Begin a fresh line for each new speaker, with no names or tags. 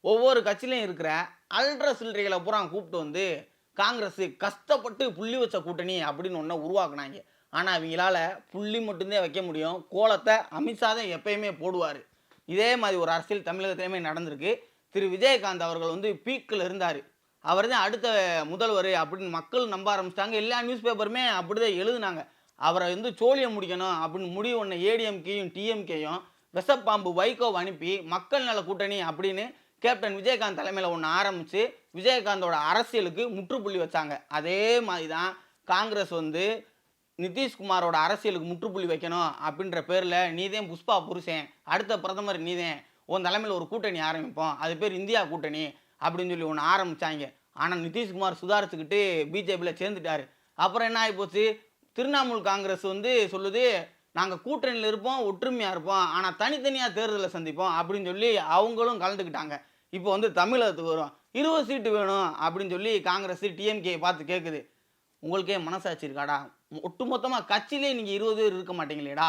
ஒவ்வொரு கட்சியிலையும் இருக்கிற அல்ட்ர சில்லறைகளை பூரா கூப்பிட்டு வந்து காங்கிரஸ் கஷ்டப்பட்டு புள்ளி வச்ச கூட்டணி அப்படின்னு ஒன்றை உருவாக்குனாங்க. ஆனால் அவங்களால புள்ளி மட்டும்தான் வைக்க முடியும். கோலத்தை அமித்ஷா தான் எப்பயுமே போடுவார். இதே மாதிரி ஒரு அரசியல் தமிழகத்திலையுமே நடந்திருக்கு. திரு விஜயகாந்த் அவர்கள் வந்து பீக்கில் இருந்தார். அவர் தான் அடுத்த முதல்வர் அப்படின்னு மக்கள் நம்ப ஆரம்பிச்சிட்டாங்க. எல்லா நியூஸ் பேப்பருமே அப்படி தான் எழுதுனாங்க. அவரை வந்து சோழியம் முடிக்கணும் அப்படின்னு முடிவு ஒன்று ஏடிஎம்கேயும் டிஎம்கேயும் விஷப்பாம்பு வைகோவை அனுப்பி மக்கள் நல கூட்டணி அப்படின்னு கேப்டன் விஜயகாந்த் தலைமையில் ஒன்று ஆரம்பித்து விஜயகாந்தோட அரசியலுக்கு முற்றுப்புள்ளி வச்சாங்க. அதே மாதிரி தான் காங்கிரஸ் வந்து நிதிஷ்குமாரோட அரசியலுக்கு முற்றுப்புள்ளி வைக்கணும் அப்படின்ற பேரில் நீதேன் புஷ்பா புருஷன் அடுத்த பிரதமர் நீதேன் உன் தலைமையில் ஒரு கூட்டணி ஆரம்பிப்போம் அது பேர் இந்தியா கூட்டணி அப்படின்னு சொல்லி ஒன்று ஆரம்பித்தாங்க ஆனால் நிதிஷ்குமார் சுதாரிச்சுக்கிட்டு பிஜேபியில் சேர்ந்துட்டாரு. அப்புறம் என்ன ஆகிப்போச்சு திரிணாமுல் காங்கிரஸ் வந்து சொல்லுது நாங்கள் கூட்டணியில் இருப்போம் ஒற்றுமையாக இருப்போம் ஆனால் தனித்தனியாக தேர்தலை சந்திப்போம் அப்படின்னு சொல்லி அவங்களும் கலந்துக்கிட்டாங்க. இப்போ வந்து தமிழகத்துக்கு வரும். இருபது சீட்டு வேணும் அப்படின்னு சொல்லி காங்கிரஸ் டிஎம்கே பார்த்து கேட்குது உங்களுக்கே மனசாட்சி இருக்காடா? ஒட்டுமொத்தமாக கட்சியிலே நீங்கள் இருபது பேர் இருக்க மாட்டீங்களேடா?